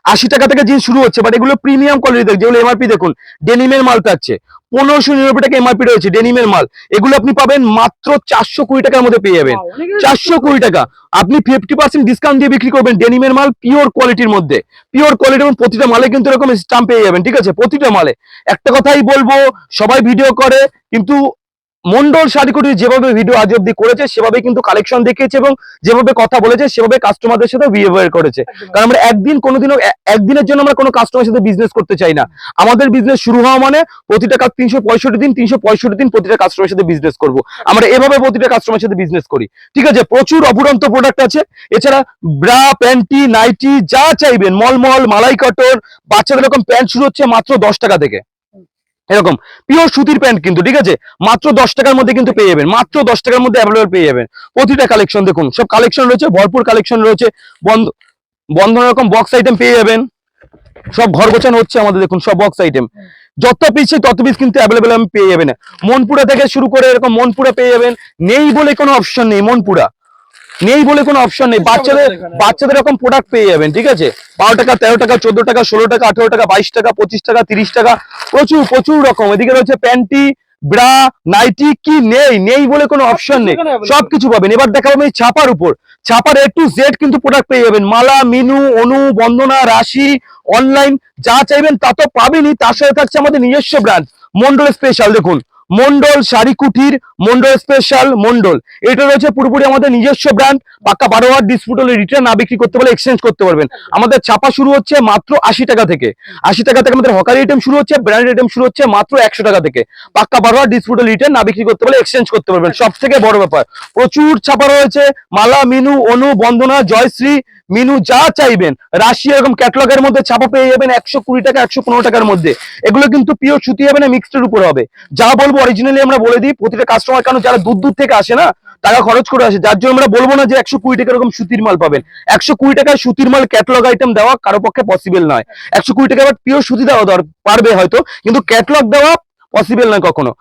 S1: আশি টাকা থেকে জিন্স শুরু হচ্ছে বাট এগুলো প্রিমিয়াম কোয়ালিটি যেগুলো এমআরপি দেখুন ডেনিমের মাল থাকছে পনেরোশো নিরানব্বই টাকা এমআরপি রয়েছে ডেনিমের মাল। এগুলো আপনি পাবেন মাত্র চারশো কুড়ি টাকার মধ্যে পেয়ে যাবেন। চারশো কুড়ি টাকা। আপনি ফিফটি পার্সেন্ট ডিসকাউন্ট দিয়ে বিক্রি করবেন ডেনিমের মাল পিওর কোয়ালিটির মধ্যে। পিওর কোয়ালিটি এবং প্রতিটা মালে কিন্তু এরকম স্টাম্প পেয়ে যাবেন ঠিক আছে? প্রতিটা মালে। একটা কথাই বলব সবাই ভিডিও করে কিন্তু মন্ডল শাড়িকুটি যেভাবে ভিডিও আজ অব্দি করেছে সেভাবে কিন্তু কালেকশন দেখিয়েছে এবং যেভাবে কথা বলেছে সেভাবে কাস্টমারদের সাথে বিহেভিয়ার করেছে। কারণ আমরা একদিন কোনোদিনও একদিনের জন্য আমরা কোনো কাস্টমারের সাথে বিজনেস করতে চাই না। আমাদের বিজনেস শুরু হওয়া মানে প্রতিটা কাজ তিনশো পঁয়ষট্টি দিন তিনশো পঁয়ষট্টি দিন প্রতিটা কাস্টমারের সাথে বিজনেস করব। আমরা এভাবে প্রতিটা কাস্টমারের সাথে বিজনেস করি। ঠিক আছে প্রচুর অপুরন্ত প্রোডাক্ট আছে। এছাড়া ব্রা প্যান্টি নাইটি যা চাইবেন মলমল মালাই কটন বাচ্চাদের এরকম প্যান্ট শুরু হচ্ছে মাত্র দশ টাকা থেকে। এরকম। পিওর সুতির প্যান্ট কিন্তু, ঠিক আছে? মাত্র দশ টাকার মধ্যে কিন্তু পেয়ে যাবেন। মাত্র দশ টাকার মধ্যে অ্যাভেলেবল পেয়ে যাবেন। প্রতিটা কালেকশন দেখুন, সব কালেকশন রয়েছে, ভরপুর কালেকশন রয়েছে, বন্ধ, বন্ধন রকম বক্স আইটেম পেয়ে যাবেন। সব ঘর গোছানো হচ্ছে আমাদের, দেখুন, সব বক্স আইটেম যত পিস তত পিস কিন্তু অ্যাভেলেবেল আমি পেয়ে যাবেন। মনপুরা থেকে শুরু করে এরকম মনপুরা পেয়ে যাবেন। নেই বলে কোনো অপশন নেই মনপুরা। নেই বলে কোনো অপশন নেই। বাচ্চাদের বাচ্চাদের এরকম প্রোডাক্ট পেয়ে যাবেন ঠিক আছে? বারো টাকা তেরো টাকা চোদ্দ টাকা ষোলো টাকা আঠেরো টাকা বাইশ টাকা পঁচিশ টাকা তিরিশ টাকা প্রচুর প্রচুর রকম। এদিকে রয়েছে প্যান্টি ব্রা নাইটি কি নেই? নেই বলে কোনো অপশন নেই। সবকিছু পাবেন। এবার দেখাবো আমি ছাপার উপর। ছাপার এ টু জেড কিন্তু প্রোডাক্ট পেয়ে যাবেন। মালা মিনু অনু বন্দনা রাশি অনলাইন যা চাইবেন তা তো পাবেনই। তার সাথে থাকছে আমাদের নিজস্ব ব্র্যান্ড মন্ডল স্পেশাল দেখুন। মন্ডল শাড়ি কুটির মন্ডল স্পেশাল মন্ডল। এটা রয়েছে পুরোপুরি আমাদের নিজস্ব ব্র্যান্ড পাক্কা বারো হাজার ডিসপুট হলে রিটার্ন না বিক্রি করতে পারলে এক্সচেঞ্জ করতে পারবেন। আমাদের ছাপা শুরু হচ্ছে মাত্র আশি টাকা থেকে। আশি টাকা থেকে আমাদের হকারি আইটেম শুরু হচ্ছে ব্র্যান্ড আইটেম শুরু হচ্ছে মাত্র একশো টাকা থেকে। পাক্কা বারো হাজার ডিসপুট রিটার্ন না বিক্রি করতে পারলে এক্সচেঞ্জ করতে পারবেন। সব থেকে বড় ব্যাপার, প্রচুর ছাপা রয়েছে। মালা, মিনু, অনু, বন্দনা, জয়শ্রী মিনু যা চাইবেন, রাশি এরকম ক্যাটলগের মধ্যে ছাপা পেয়ে যাবেন একশো কুড়ি টাকা, একশো পনেরো টাকার মধ্যে। এগুলো কিন্তু পিওর সুতি হবে না মিক্সডের উপর হবে। যা বলব অরিজিনালি আমরা বলে দিই, প্রতিটা কাস্টমার কারণ যারা দূর দূর থেকে আসে না টাকা খরচ করে আসে। যার জন্য আমরা বলব না যে একশো কুড়ি টাকা এরকম সুতির মাল পাবেন। একশো কুড়ি টাকায় সুতির মাল ক্যাটলগ আইটেম দেওয়া কারও পক্ষে পসিবল নয়। একশো কুড়ি টাকা আবার পিওর সুতি দেওয়া পারবে হয়তো, কিন্তু ক্যাটলগ দেওয়া পসিবল নয় কখনো।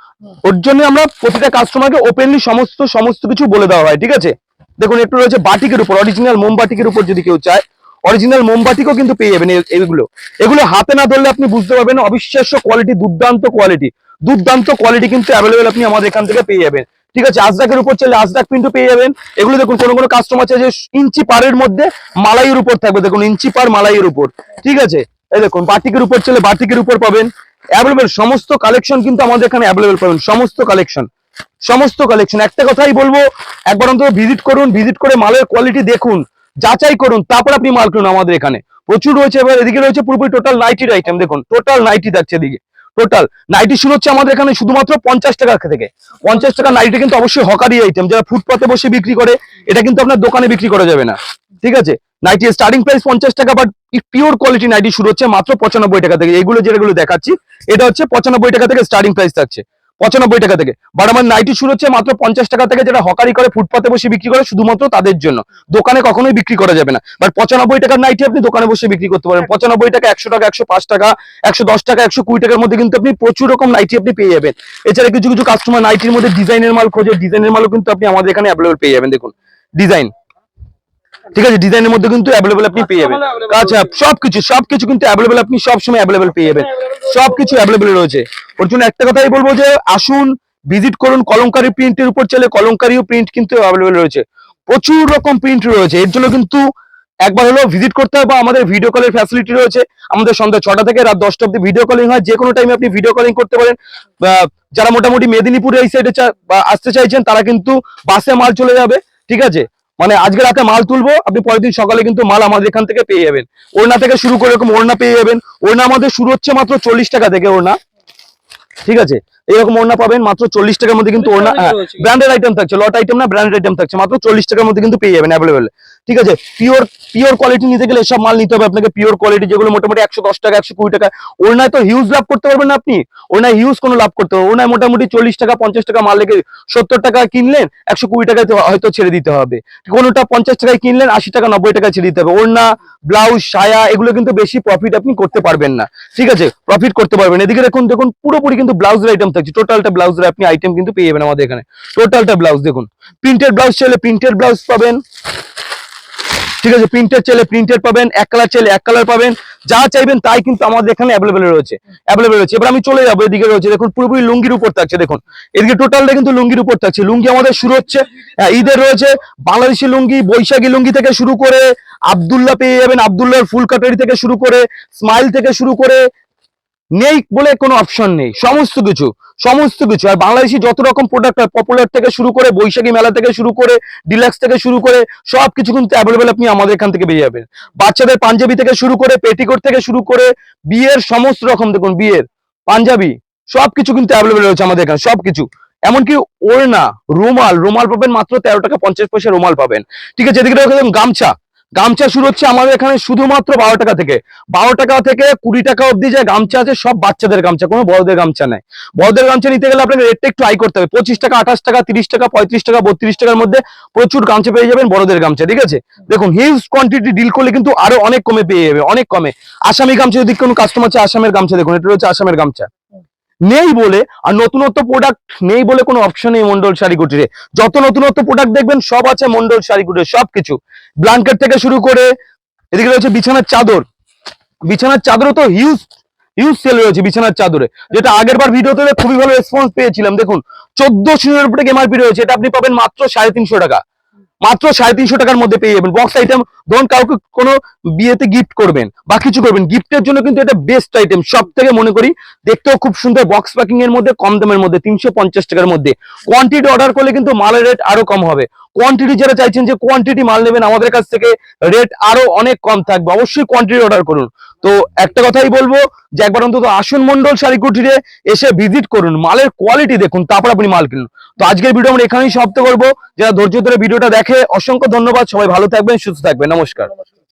S1: ওর জন্য আমরা প্রতিটা কাস্টমারকে ওপেনলি সমস্ত সমস্ত কিছু বলে দেওয়া হয়, ঠিক আছে? দেখুন, একটু রয়েছে বাটিকের উপর অরিজিনাল মোমবাটিকের উপর যদি কেউ চায় অরিজিনাল মোমবাটিকও কিন্তু পেয়ে যাবেন এগুলো এগুলো হাতে না ধরলে আপনি বুঝতে পারবেন অবিশ্বাস্য কোয়ালিটি দুর্দান্ত কোয়ালিটি দুর্দান্ত কোয়ালিটি কিন্তু অ্যাভেলেবেল আপনি আমাদের এখান থেকে পেয়ে যাবেন। ঠিক আছে আজরাকের উপর চাইলে আজরাক প্রিন্টও পেয়ে যাবেন। এগুলো দেখুন, কোনো কোনো কাস্টমার চাই যে ইঞ্চি পারের মধ্যে মালাইয়ের উপর থাকবে। দেখুন, ইঞ্চি পার মালাইয়ের উপর। ঠিক আছে, এই দেখুন, বাটিকের উপর চাইলে বাটিকের উপর পাবেন। অ্যাভেলেবেল সমস্ত কালেকশন কিন্তু আমাদের এখানে অ্যাভেলেবেল পাবেন, সমস্ত কালেকশন সমস্ত কালেকশন একটা কথাই বলব, একবার অন্তত ভিজিট করুন ভিজিট করে মালের কোয়ালিটি দেখুন, যাচাই করুন, তারপর আপনি মাল কিনুন আমাদের এখানে। প্রচুর রয়েছে, এবার এদিকে রয়েছে পুরোপুরি টোটাল নাইটির আইটেম দেখুন টোটাল নাইটি থাকছে এদিকে। টোটাল নাইটি শুরু হচ্ছে আমাদের এখানে শুধুমাত্র পঞ্চাশ টাকা থেকে। পঞ্চাশ টাকা নাইটি কিন্তু অবশ্যই হকারি আইটেম যারা ফুটপাতে বসে বিক্রি করে, এটা কিন্তু আপনার দোকানে বিক্রি করা যাবে না। ঠিক আছে? নাইটি স্টার্টিং প্রাইস পঞ্চাশ টাকা বাট পিওর কোয়ালিটি নাইটি শুরু হচ্ছে মাত্র পঁচানব্বই টাকা থেকে। এইগুলো যেগুলো দেখাচ্ছি, এটা হচ্ছে পঁচানব্বই টাকা থেকে স্টার্টিং প্রাইস থাকছে। পঁচানব্বই টাকা থেকে। বাট আমার নাইটি শুরু হচ্ছে মাত্র পঞ্চাশ টাকা থেকে, যেটা হকারি করে, ফুটপাতে বসে বিক্রি করে শুধুমাত্র তাদের জন্য। দোকানে কখনোই বিক্রি করা যাবে না। বাট পঁচানব্বই টাকার নাইটি আপনি দোকানে বসে বিক্রি করতে পারেন পঁচানব্বই টাকা, একশো টাকা, একশো পাঁচ টাকা, একশো দশ টাকা, একশো কুড়ি টাকার মধ্যে কিন্তু আপনি প্রচুর রকম নাইটি আপনি পেয়ে যাবেন। এছাড়া কিছু কিছু কাস্টমার নাইটির মধ্যে ডিজাইনের মাল খোঁজে। ডিজাইনের মালও কিন্তু আপনি আমাদের এখানে অ্যাভেলেবল পেয়ে যাবেন, দেখুন। ডিজাইন ঠিক আছে? ডিজাইনের মধ্যে কিন্তু অ্যাভেলেবল আপনি পেয়ে যাবেন। আচ্ছা সবকিছু সবকিছু কিন্তু অ্যাভেলেবল আপনি সবসময় অ্যাভেলেবল পেয়ে যাবেন। সবকিছু অ্যাভেলেবল রয়েছে। ওর জন্য একটা কথাই বলব যে আসুন ভিজিট করুন, কলমকারি প্রিন্টের উপর চলে কলমকারিও প্রিন্ট কিন্তু অ্যাভেলেবেল রয়েছে। প্রচুর রকম প্রিন্ট রয়েছে। এর জন্য কিন্তু একবার হলো ভিজিট করতে হবে আমাদের ভিডিও কলের ফ্যাসিলিটি রয়েছে। আমাদের সন্ধ্যা ছটা থেকে রাত দশটা অব্দি ভিডিও কলিং হয়। যে কোনো টাইমে আপনি ভিডিও কলিং করতে পারেন। যারা মোটামুটি মেদিনীপুরে এই সাইডে আসতে চাইছেন, তারা কিন্তু বাসে মাল চলে যাবে। ঠিক আছে? মানে আজকে রাতে মাল তুলবো, আপনি পরের দিন সকালে কিন্তু মাল আমাদের এখান থেকে পেয়ে যাবেন। ওড়না থেকে শুরু করে এরকম ওড়না পেয়ে যাবেন। ওড়না আমাদের শুরু হচ্ছে মাত্র চল্লিশ টাকা থেকে ওড়না। ঠিক আছে? এরকম ওড়না পাবেন মাত্র চল্লিশ টাকার মধ্যে কিন্তু ওড়না ব্র্যান্ডেড আইটেম থাকছে লট আইটেম না ব্র্যান্ডেড আইটেম থাকছে মাত্র চল্লিশ টাকার মধ্যে কিন্তু পেয়ে যাবেন অ্যাভেলেবেল ঠিক আছে পিওর পিওর কোয়ালিটি নিতে গেলে এসব মাল নিতে হবে আপনাকে পিওর কোয়ালিটি যেগুলো মোটামুটি একশো দশ টাকা একশো কুড়ি টাকা ওনায় তো হিউজ লাভ করতে পারবেন না আপনি ওনায় হিউজ কোনো লাভ করতে পারবেন ওনায় মোটামুটি চল্লিশ টাকা পঞ্চাশ টাকা মাল লেগে সত্তর টাকা কিনলেন একশো কুড়ি টাকায় তো হয়তো ছেড়ে দিতে হবে। কোনোটা পঞ্চাশ টাকায় কিনলেন আশি টাকা নব্বই টাকায় ছেড়ে দিতে হবে। ওড়না ব্লাউজ সায়া এগুলো কিন্তু বেশি প্রফিট আপনি করতে পারবেন না। ঠিক আছে প্রফিট করতে পারবেন এদিকে দেখুন দেখুন পুরোপুরি কিন্তু ব্লাউজের আইটেম থাকছে। টোটালটা ব্লাউজের আপনি আইটেম কিন্তু পেয়ে যাবেন আমাদের এখানে। টোটালটা ব্লাউজ দেখুন। প্রিন্টেড ব্লাউজ চাইলে প্রিন্টেড ব্লাউজ পাবেন। ঠিক আছে প্রিন্টেড চাইলে প্রিন্টেড পাবেন, এক কালার চাইলে এক কালার পাবেন। যা চাইবেন তাই কিন্তু আমাদের এখানে অ্যাভেলেবেল রয়েছে। অ্যাভেলেবেল রয়েছে। এবার আমি চলে যাব, এদিকে রয়েছে। দেখুন, পুরোপুরি লুঙ্গির উপর থাকছে, দেখুন। এদিকে টোটালটা কিন্তু লুঙ্গির উপর থাকছে। লুঙ্গি আমাদের শুরু হচ্ছে ঈদের রয়েছে। বাংলাদেশি লুঙ্গি, বৈশাখী লুঙ্গি থেকে শুরু করে আবদুল্লাহ পেয়ে যাবেন। আবদুল্লাহর ফুল কাটারি থেকে শুরু করে, স্মাইল থেকে শুরু করে নেই বলে কোনো অপশন নেই। সমস্ত কিছু সমস্ত কিছু। আর বাংলাদেশি যত রকম প্রোডাক্ট হয় পপুলার থেকে শুরু করে, বৈশাখী মেলা থেকে শুরু করে ডিলাক্স থেকে শুরু করে সব কিছু কিন্তু অ্যাভেলেবেল আপনি আমাদের এখান থেকে পেয়ে যাবেন। বাচ্চাদের পাঞ্জাবি থেকে শুরু করে পেটিকোট থেকে শুরু করে, বিয়ের সমস্ত রকম দেখুন, বিয়ের, পাঞ্জাবি, সবকিছু কিন্তু অ্যাভেলেবেল রয়েছে আমাদের এখানে, সবকিছু। এমনকি ওড়না, রুমাল রুমাল পাবেন মাত্র তেরো টাকা পঞ্চাশ পয়সা রুমাল পাবেন। ঠিক আছে রয়েছে গামছা। গামছা শুরু হচ্ছে আমাদের এখানে শুধুমাত্র বারো টাকা থেকে। বারো টাকা থেকে কুড়ি টাকা অব্দি যে গামছা আছে, সব বাচ্চাদের গামছা, কোনো বড়দের গামছা নাই। বড়দের গামছা নিতে গেলে আপনাকে রেটটা একটু হাই করতে হবে। পঁচিশ টাকা, আঠাশ টাকা, তিরিশ টাকা, পঁয়ত্রিশ টাকা, বত্রিশ টাকার মধ্যে প্রচুর গামছা পেয়ে যাবেন বড়দের গামছা, ঠিক আছে? দেখুন হিউজ কোয়ান্টিটি ডিল করলে কিন্তু আরও অনেক কমে পেয়ে যাবে, অনেক কমে। আসামি গামছা যদি কোনো কাস্টমার চায়, আসামের গামছা দেখুন, এটা হচ্ছে আসামের গামছা। নেই বলে আর নতুনত্ব প্রোডাক্ট নেই বলে কোনো অপশন নেই মন্ডল শাড়ি কুটিরে যত নতুনত্ব প্রোডাক্ট দেখবেন, সব আছে মন্ডল শাড়ি কুটিরে সবকিছু। ব্ল্যাঙ্কেট থেকে শুরু করে এদিকে রয়েছে বিছানার চাদর। বিছানার চাদরও তো হিউজ হিউজ সেল রয়েছে বিছানার চাদরে। যেটা আগের বার ভিডিওতে খুবই ভালো রেসপন্স পেয়েছিলাম। দেখুন, চোদ্দশো উপরে এমআরপি রয়েছে। এটা আপনি পাবেন মাত্র সাড়ে তিনশো টাকা। মাত্র সাড়ে তিনশো টাকার মধ্যে পেয়ে যাবেন। বক্স আইটেম ধরুন কাউকে কোনো বিয়েতে গিফট করবেন বা কিছু করবেন গিফটের জন্য কিন্তু এটা বেস্ট আইটেম সব থেকে মনে করি, দেখতেও খুব সুন্দর বক্স প্যাকিং এর মধ্যে, কম দামের মধ্যে, তিনশো পঞ্চাশ টাকার মধ্যে। কোয়ান্টিটি অর্ডার করলে কিন্তু মালের রেট আরও কম হবে। কোয়ান্টিটি যারা চাইছেন যে কোয়ান্টিটি মাল নেবেন, আমাদের কাছ থেকে রেট আরও অনেক কম থাকবে। অবশ্যই কোয়ান্টিটি অর্ডার করুন। তো একটা কথাই বলব, যে একবার অন্তত আসন মন্ডল শাড়ি কুটিরে এসে ভিজিট করুন। মালের কোয়ালিটি দেখুন, তারপর আপনি মাল কিনুন। তো আজকের ভিডিও আমরা এখানেই সমাপ্ত করব। যারা ধৈর্য ধরে ভিডিওটা দেখে, অসংখ্য ধন্যবাদ। সবাই ভালো থাকবেন, সুস্থ থাকবেন।
S2: নমস্কার।